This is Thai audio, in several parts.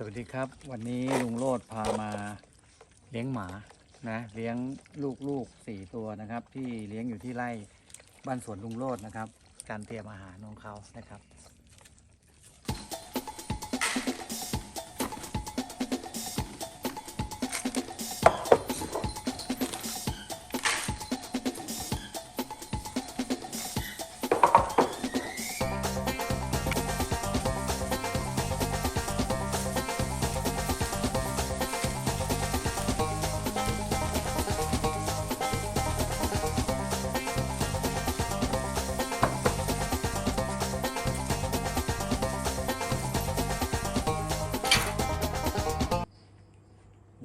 สวัสดีครับ วันนี้ลุงโลดพามาเลี้ยงหมานะเลี้ยงลูกๆสี่ตัวนะครับ ที่เลี้ยงอยู่ที่ไร่บ้านสวนลุงโลดนะครับ การเตรียมอาหารของเขานะครับ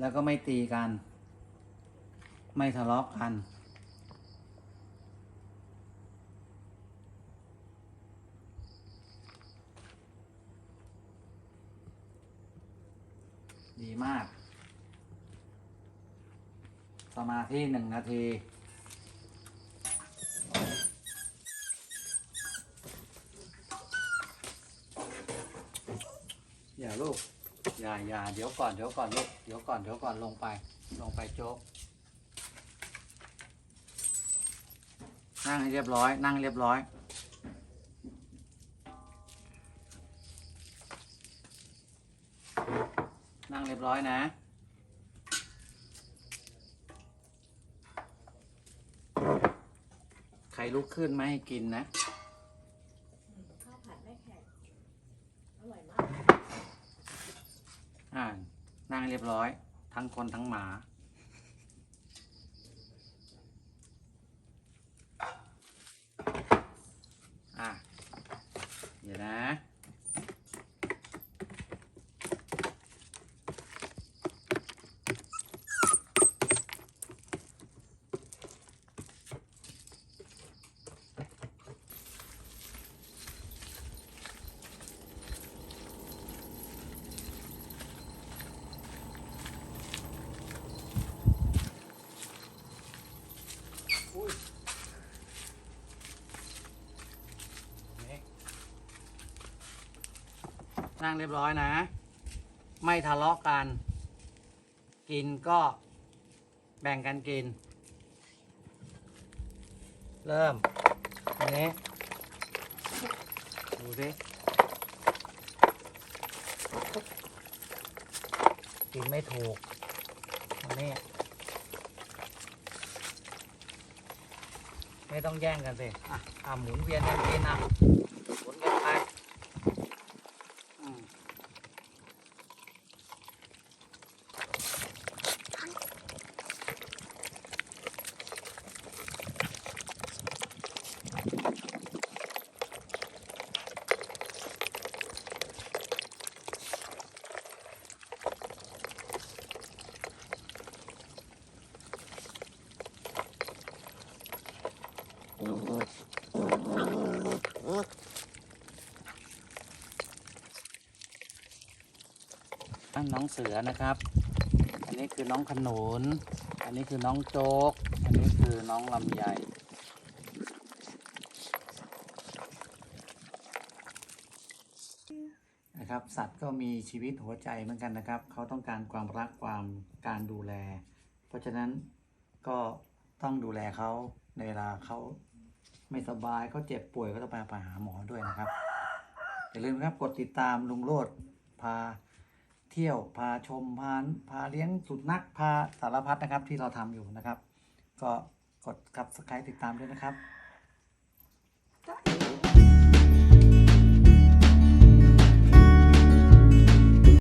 แล้วก็ไม่ตีกัน ไม่ทะเลาะกัน ดีมาก สมาธิหนึ่งนาทีอย่าลูก อย่าอย่าเดี๋ยวก่อนเดี๋ยวก่อนลูกเดี๋ยวก่อนเดี๋ยวก่อนลงไป ลงไปโจ๊กนั่งให้เรียบร้อย นั่งเรียบร้อย นั่งเรียบร้อยนะใครลุกขึ้นไม่ให้กินนะ ข้าวผัดแม่แขกอร่อยมาก อ่านั่งเรียบร้อย ทั้งคนทั้งหมา นั่งเรียบร้อยนะ ไม่ทะเลาะกัน กินก็แบ่งกันกิน เริ่มอันนี้ ดูสิกินไม่ถูกอันนี้ไม่ต้องแย่งกันสิ อะ อะหมุนเวียนกันกินอะหมุนกันไปอืมอะ น้องเสือนะครับ อันนี้คือน้องขนุน อันนี้คือน้องโจ๊ก อันนี้คือน้องลำไยนะครับ สัตว์ก็มีชีวิตหัวใจเหมือนกันนะครับ เขาต้องการความรักความการดูแล เพราะฉะนั้นก็ต้องดูแลเขาในเวลาเขา ไม่สบายเขาเจ็บป่วยก็ต้องไปไปหาหมอด้วยนะครับอย่าลืมครับกดติดตามลุงโลดพาเที่ยวพาชมพาพาเลี้ยงสุนัขพาสารพัดนะครับที่เราทำอยู่นะครับ ก็กดกับสไครต์ติดตามด้วยนะครับ